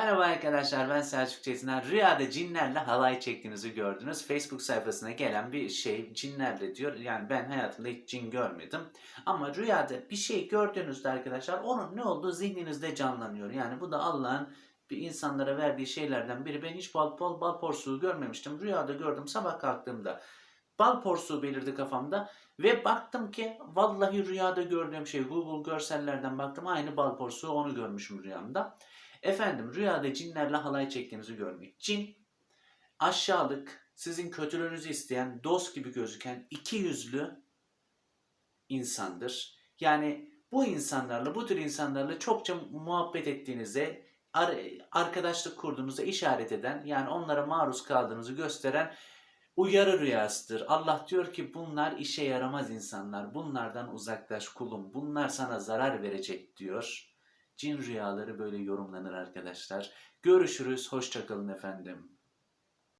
Merhaba arkadaşlar ben Selçuk Çetiner. Rüyada cinlerle halay çektiğinizi gördünüz. Facebook sayfasına gelen bir şey cinlerle diyor. Yani ben hayatımda hiç cin görmedim. Ama rüyada bir şey gördüğünüzde arkadaşlar onun ne olduğu zihninizde canlanıyor. Yani bu da Allah'ın bir insanlara verdiği şeylerden biri. Ben hiç bal, bal, bal porsuğu görmemiştim. Rüyada gördüm sabah kalktığımda. Bal porsuğu belirdi kafamda. Ve baktım ki vallahi rüyada gördüğüm şey Google görsellerden baktım aynı bal porsuğu onu görmüşüm rüyamda. Efendim rüyada cinlerle halay çektiğinizi görmek. Cin aşağılık, sizin kötülüğünüzü isteyen, dost gibi gözüken iki yüzlü insandır. Yani bu insanlarla, bu tür insanlarla çokça muhabbet ettiğinize, ar- arkadaşlık kurduğunuza işaret eden, yani onlara maruz kaldığınızı gösteren uyarı rüyasıdır. Allah diyor ki bunlar işe yaramaz insanlar. Bunlardan uzaklaş kulum. Bunlar sana zarar verecek diyor. Cin rüyaları böyle yorumlanır arkadaşlar. Görüşürüz. Hoşçakalın efendim.